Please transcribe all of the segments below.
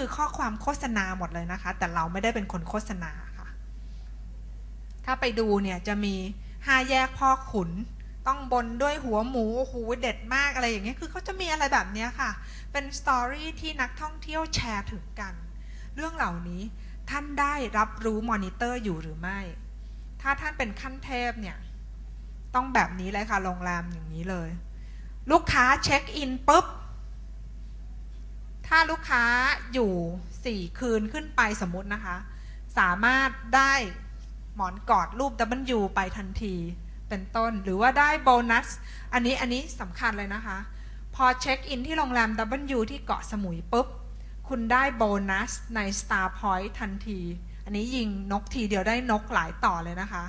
คือข้อความโฆษณาหมดเลยนะคะ แต่เราไม่ได้เป็นคนโฆษณาค่ะ ถ้าไปดูเนี่ยจะมีห้าแยกพ่อขุน ต้องบนด้วยหัวหมูโอ้โหเด็ดมากอะไรอย่างเงี้ยคือเขาจะมีอะไรแบบเนี้ยค่ะ เป็นสตอรี่ที่นักท่องเที่ยวแชร์ถึงกัน เรื่องเหล่านี้ท่านได้รับรู้มอนิเตอร์อยู่หรือไม่ ถ้าท่านเป็นขั้นเทพเนี่ย ต้องแบบนี้เลยค่ะโรงแรมอย่างนี้เลย ลูกค้าเช็คอินปุ๊บ ถ้าลูกค้าอยู่สี่คืนขึ้นไปสมมตินะคะ สามารถได้หมอนกอดรูป W ไปทันทีเป็นต้น หรือว่าได้โบนัส อันนี้อันนี้สำคัญเลยนะคะ พอเช็คอินที่โรงแรม W ที่เกาะสมุยปุ๊บ คุณได้โบนัสใน Star Point ทันที อันนี้ยิงนกทีเดียวได้นกหลายต่อเลยนะคะ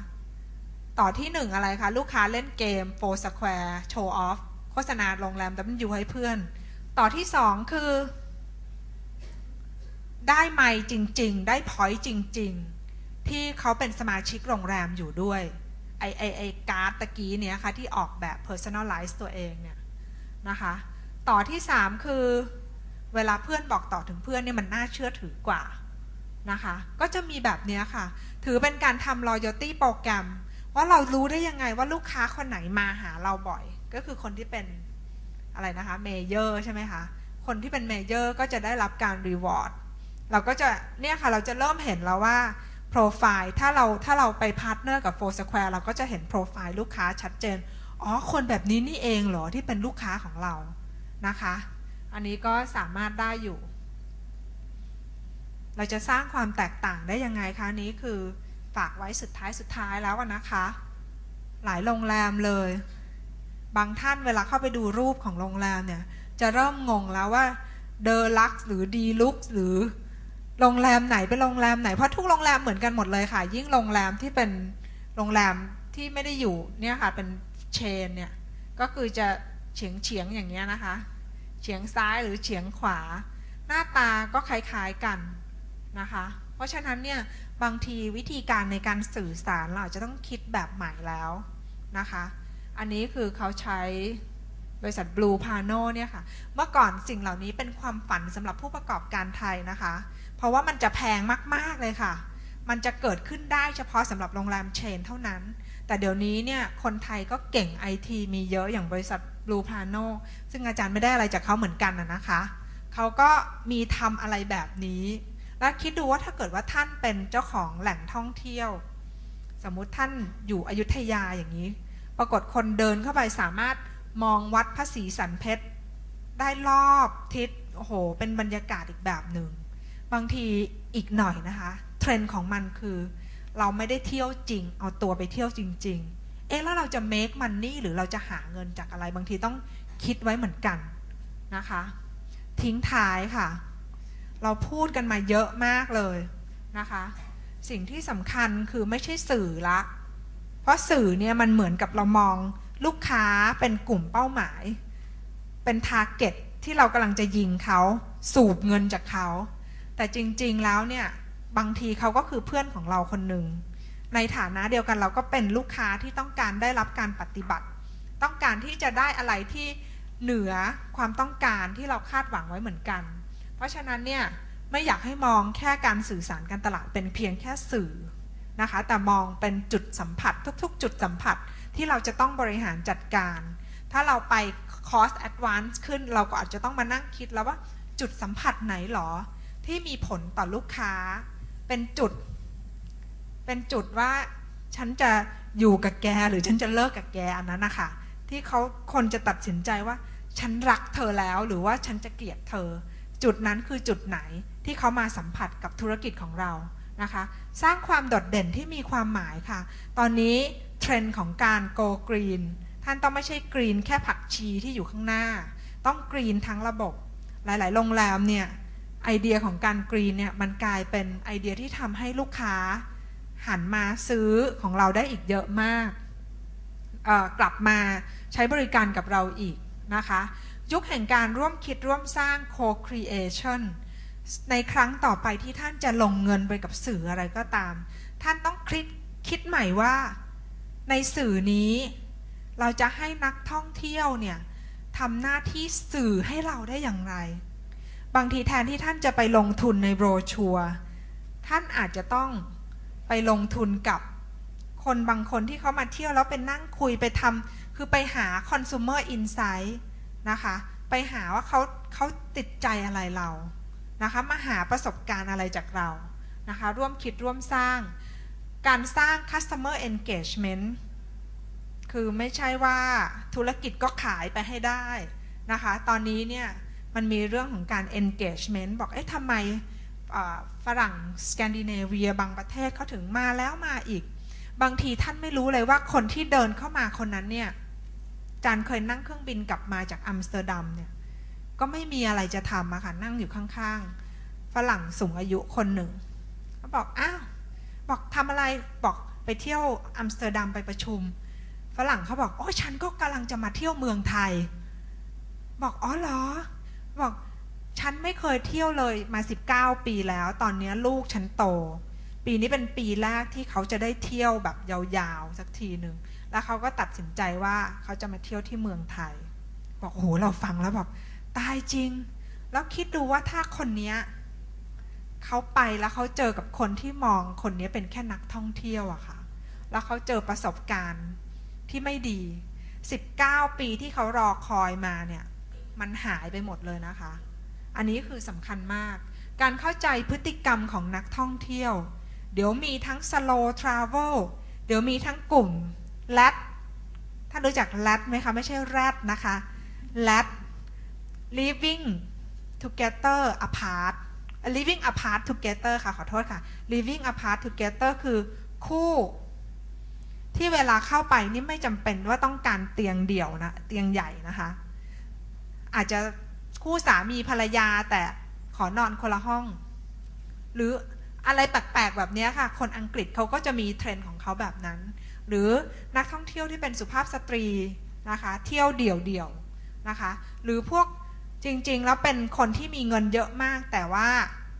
ต่อที่หนึ่งอะไรคะ ลูกค้าเล่นเกม Four Square Show Off โฆษณาโรงแรม W ให้เพื่อน ต่อที่สองคือ ได้ไมค์จริง ๆ ได้พอยต์จริง ๆ ที่เขาเป็นสมาชิกโรงแรมอยู่ด้วยไอไอไอการ์ดตะกี้เนี้ยค่ะที่ออกแบบ personalize ตัวเองเนี่ยนะคะ ต่อที่สามคือเวลาเพื่อนบอกต่อถึงเพื่อนเนี่ยมันน่าเชื่อถือกว่านะคะ ก็จะมีแบบเนี้ยค่ะ ถือเป็นการทำ loyalty โปรแกรม ว่าเรารู้ได้ยังไงว่าลูกค้าคนไหนมาหาเราบ่อย ก็คือคนที่เป็นอะไรนะคะเมเยอร์ใช่ไหมคะ คนที่เป็นเมเยอร์ก็จะได้รับการรีวอร์ด เราก็จะเนี่ยค่ะเราจะเริ่มเห็นแล้วว่าโปรไฟล์ถ้าเราถ้าเราไปพาร์ทเนอร์กับ Four Square เราก็จะเห็นโปรไฟล์ลูกค้าชัดเจน อ๋อ คนแบบนี้นี่เองเหรอที่เป็นลูกค้าของเรานะคะ อันนี้ก็สามารถได้อยู่ เราจะสร้างความแตกต่างได้ยังไงคะนี้คือฝากไว้สุดท้ายสุดท้ายแล้วนะคะ หลายโรงแรมเลย บางท่านเวลาเข้าไปดูรูปของโรงแรมเนี่ย จะเริ่มงงแล้วว่าเดอลักหรือดีลุกหรือ โรงแรมไหนเป็นโรงแรมไหนเพราะทุกโรงแรมเหมือนกันหมดเลยค่ะ ยิ่งโรงแรมที่เป็นโรงแรมที่ไม่ได้อยู่เนี่ยค่ะเป็นเชนเนี่ยก็คือจะเฉียงเฉียงอย่างเงี้ยนะคะ เฉียงซ้ายหรือเฉียงขวา หน้าตาก็คล้ายๆกันนะคะ เพราะฉะนั้นเนี่ยบางทีวิธีการในการสื่อสารเราจจะต้องคิดแบบใหม่แล้วนะคะ อันนี้คือเขาใช้บริษัท Blue Pano เนี่ยค่ะ เมื่อก่อนสิ่งเหล่านี้เป็นความฝันสำหรับผู้ประกอบการไทยนะคะ เพราะว่ามันจะแพงมากๆเลยค่ะ มันจะเกิดขึ้นได้เฉพาะสำหรับโรงแรมเชนเท่านั้น แต่เดี๋ยวนี้เนี่ยคนไทยก็เก่งไอทีมีเยอะอย่างบริษัท Blue Plano ซึ่งอาจารย์ไม่ได้อะไรจากเขาเหมือนกันนะนะคะเขาก็มีทำอะไรแบบนี้ แล้วคิดดูว่าถ้าเกิดว่าท่านเป็นเจ้าของแหล่งท่องเที่ยว สมมุติท่านอยู่อยุธยาอย่างนี้ ปรากฏคนเดินเข้าไปสามารถมองวัดพระศรีสันเพชรได้รอบทิศโอ้โห เป็นบรรยากาศอีกแบบหนึ่ง บางทีอีกหน่อยนะคะ เทรนด์ของมันคือ เราไม่ได้เที่ยวจริง เอาตัวไปเที่ยวจริง ๆ เอ๊ะแล้วเราจะ make money หรือเราจะหาเงินจากอะไร บางทีต้องคิดไว้เหมือนกันนะคะ ทิ้งท้ายค่ะ เราพูดกันมาเยอะมากเลยนะคะ สิ่งที่สำคัญคือไม่ใช่สื่อละ เพราะสื่อเนี่ยมันเหมือนกับเรามองลูกค้าเป็นกลุ่มเป้าหมาย เป็นทาร์เก็ตที่เรากำลังจะยิงเขา สูบเงินจากเขา แต่จริงๆแล้วเนี่ยบางทีเขาก็คือเพื่อนของเราคนหนึ่งในฐานะเดียวกันเราก็เป็นลูกค้าที่ต้องการได้รับการปฏิบัติ ต้องการที่จะได้อะไรที่เหนือความต้องการที่เราคาดหวังไว้เหมือนกัน เพราะฉะนั้นเนี่ยไม่อยากให้มองแค่การสื่อสารการตลาดเป็นเพียงแค่สื่อนะคะ แต่มองเป็นจุดสัมผัสทุก ๆ จุดสัมผัสที่เราจะต้องบริหารจัดการ ถ้าเราไปคอสแอดวานซ์ขึ้น เราก็อาจจะต้องมานั่งคิดแล้วว่าจุดสัมผัสไหนหรอ ที่มีผลต่อลูกค้า เป็นจุด เป็นจุดว่าฉันจะอยู่กับแกหรือฉันจะเลิกกับแกอันนั้นนะคะที่เขาคนจะตัดสินใจว่า ฉันรักเธอแล้วหรือว่าฉันจะเกลียดเธอ จุดนั้นคือจุดไหนที่เขามาสัมผัสกับธุรกิจของเรานะคะ สร้างความโดดเด่นที่มีความหมายค่ะ ตอนนี้เทรนด์ของการโกกรีนท่านต้องไม่ใช่กรีนแค่ผักชีที่อยู่ข้างหน้า ต้องกรีนทั้งระบบ หลาย ๆ โรงแรมเนี่ย ไอเดียของการกรีนเนี่ยมันกลายเป็นไอเดียที่ทำให้ลูกค้าหันมาซื้อของเราได้อีกเยอะมากกลับมาใช้บริการกับเราอีกนะคะ ยุคแห่งการร่วมคิดร่วมสร้าง co-creation ในครั้งต่อไปที่ท่านจะลงเงินไปกับสื่ออะไรก็ตาม ท่านต้องคิดคิดใหม่ว่า ในสื่อนี้ เราจะให้นักท่องเที่ยวเนี่ยทำหน้าที่สื่อให้เราได้อย่างไร บางทีแทนที่ท่านจะไปลงทุนในโบรชัวร์ท่านอาจจะต้องไปลงทุนกับคนบางคนที่เขามาเที่ยวแล้วเป็นนั่งคุยไปทำคือไปหา consumer insight นะคะ ไปหาว่าเขาเขาติดใจอะไรเรานะคะ มาหาประสบการณ์อะไรจากเรานะคะ ร่วมคิดร่วมสร้าง การสร้าง customer engagement คือไม่ใช่ว่าธุรกิจก็ขายไปให้ได้นะคะ ตอนนี้เนี่ย มันมีเรื่องของการ engagement บอกเอ๊ะทำไมฝรั่งสแกนดิเนเวียบางประเทศเขาถึงมาแล้วมาอีก บางทีท่านไม่รู้เลยว่าคนที่เดินเข้ามาคนนั้นเนี่ยจานเคยนั่งเครื่องบินกลับมาจากอัมสเตอร์ดัมเนี่ยก็ไม่มีอะไรจะทำอะค่ะนั่งอยู่ข้างๆ ฝรั่งสูงอายุคนหนึ่งเขาบอกอ้าวบอกทำอะไรบอกไปเที่ยวอัมสเตอร์ดัมไปประชุม ฝรั่งเขาบอกโอ้ฉันก็กำลังจะมาเที่ยวเมืองไทย บอกอ๋อเหรอ เคยเที่ยวเลยมา 19 ปีแล้ว ตอนนี้ลูกฉันโต ปีนี้เป็นปีแรกที่เขาจะได้เที่ยวแบบยาวๆสักทีหนึ่งแล้วเขาก็ตัดสินใจว่าเขาจะมาเที่ยวที่เมืองไทย บอกโอ้โหเราฟังแล้วแบบตายจริง แล้วคิดดูว่าถ้าคนเนี้ยเขาไปแล้วเขาเจอกับคนที่มองคนนี้เป็นแค่นักท่องเที่ยวอะค่ะ แล้วเขาเจอประสบการณ์ที่ไม่ดี 19 ปีที่เขารอคอยมาเนี่ย มันหายไปหมดเลยนะคะ อันนี้คือสำคัญมาก การเข้าใจพฤติกรรมของนักท่องเที่ยว เดี๋ยวมีทั้ง slow travel เดี๋ยวมีทั้งกลุ่ม l a t ท่านรู้จัก l a t ไหมคะ ไม่ใช่ rat นะคะ l a t living together apart living apart together ค่ะ ขอโทษค่ะ living apart together คือคู่ที่เวลาเข้าไปนี่ไม่จำเป็นว่าต้องการเตียงเดี่ยวนะ เตียงใหญ่นะคะ อาจจะ คู่สามีภรรยาแต่ขอนอนคนละห้อง หรืออะไรแปลกๆแบบนี้ค่ะ คนอังกฤษเขาก็จะมีเทรนด์ของเขาแบบนั้น หรือนักท่องเที่ยวที่เป็นสุภาพสตรีนะคะ เที่ยวเดี่ยวๆนะคะ หรือพวกจริงๆ แล้วเป็นคนที่มีเงินเยอะมาก แต่ว่า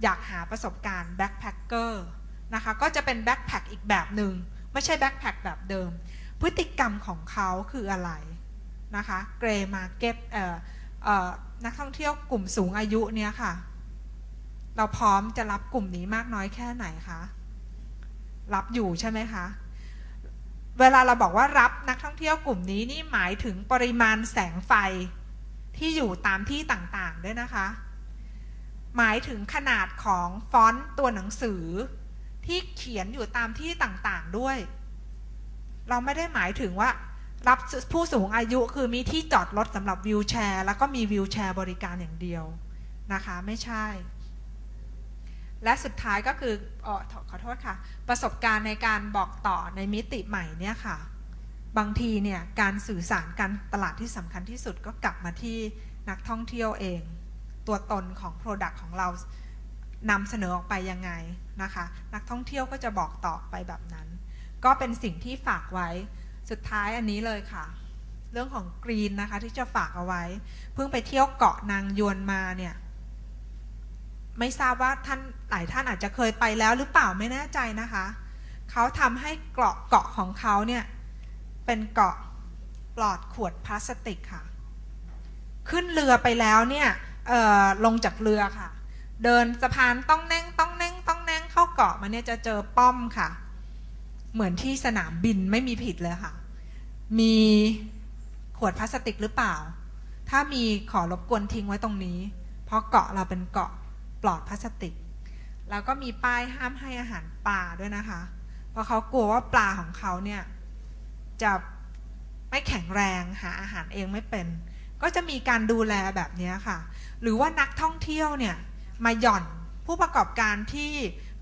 อยากหาประสบการณ์แบ็คแพคเกอร์นะคะก็จะเป็นแบ็คแพคอีกแบบหนึง่งไม่ใช่แบ็คแพคแบบเดิม พฤติกรรมของเขาคืออะไรนะคะเกรมาเก็ตเอ่อเอ่อ นักท่องเที่ยวกลุ่มสูงอายุเนี่ยค่ะ เราพร้อมจะรับกลุ่มนี้มากน้อยแค่ไหนคะรับอยู่ใช่ไหมคะ เวลาเราบอกว่ารับนักท่องเที่ยวกลุ่มนี้นี่หมายถึงปริมาณแสงไฟที่อยู่ตามที่ต่างๆด้วยนะคะ หมายถึงขนาดของฟอนต์ตัวหนังสือ ที่เขียนอยู่ตามที่ต่างๆด้วย เราไม่ได้หมายถึงว่า รับผู้สูงอายุคือมีที่จอดรถสำหรับวิวแชร์ แล้วก็มีวิวแชร์บริการอย่างเดียวนะคะ ไม่ใช่ และสุดท้ายก็คือออขอโทษค่ะ ประสบการณ์ในการบอกต่อในมิติใหม่เนี่ยค่ะ บางทีเนี่ยการสื่อสารการตลาดที่สำคัญที่สุดก็กลับมาที่นักท่องเที่ยวเอง ตัวตนของ Product ของเรานำเสนอออกไปยังไงนะคะ นักท่องเที่ยวก็จะบอกต่อไปแบบนั้น ก็เป็นสิ่งที่ฝากไว้ สุดท้ายอันนี้เลยค่ะ เรื่องของกรีนนะคะ ที่จะฝากเอาไว้ เพิ่งไปเที่ยวเกาะนางยวนมาเนี่ย ไม่ทราบว่าท่านหลายท่านอาจจะเคยไปแล้วหรือเปล่าไม่แน่ใจนะคะเขาทำให้เกาะเกาะของเขาเนี่ย เป็นเกาะปลอดขวดพลาสติกค่ะ ขึ้นเรือไปแล้วเนี่ยลงจากเรือค่ะ เดินสะพานต้องแน่งต้องแน่งต้องแน่งเข้าเกาะมาเนี่ยจะเจอป้อมค่ะ เหมือนที่สนามบินไม่มีผิดเลยค่ะ มีขวดพลาสติกหรือเปล่า ถ้ามีขอรบกวนทิ้งไว้ตรงนี้ เพราะเกาะเราเป็นเกาะปลอดพลาสติก แล้วก็มีป้ายห้ามให้อาหารปลาด้วยนะคะ เพราะเขากลัวว่าปลาของเขาเนี่ยจะไม่แข็งแรงหาอาหารเองไม่เป็น ก็จะมีการดูแลแบบนี้ค่ะ หรือว่านักท่องเที่ยวเนี่ยมาหย่อนผู้ประกอบการที่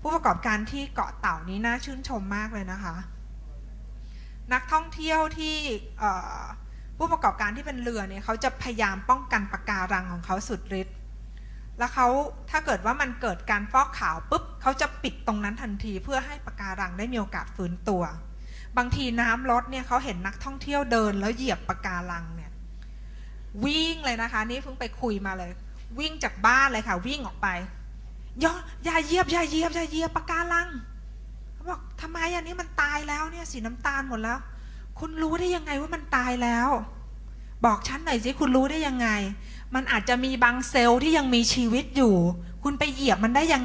ผู้ประกอบการที่เกาะเต่านี้น่าชื่นชมมากเลยนะคะ นักท่องเที่ยวที่ผู้ประกอบการที่เป็นเรือเนี่ยเขาจะพยายามป้องกันปะการังของเขาสุดฤทธิ์แล้วเขาถ้าเกิดว่ามันเกิดการฟอกขาวปุ๊บเขาจะปิดตรงนั้นทันทีเพื่อให้ปะการังได้มีโอกาสฟื้นตัว บางทีน้ำลดเนี่ยเขาเห็นนักท่องเที่ยวเดินแล้วเหยียบปะการังเนี่ยวิ่งเลยนะคะ นี่เพิ่งไปคุยมาเลย วิ่งจากบ้านเลยค่ะ วิ่งออกไป ย่ออย่าเยียบอย่าเยียบอย่าเยียบปะการังเขาบอกทำไมอันนี้มันตายแล้วเนี่ยสีน้ำตาลหมดแล้ว คุณรู้ได้ยังไงว่ามันตายแล้ว บอกฉันหน่อยสิคุณรู้ได้ยังไง มันอาจจะมีบางเซลล์ที่ยังมีชีวิตอยู่ คุณไปเหยียบมันได้ยัง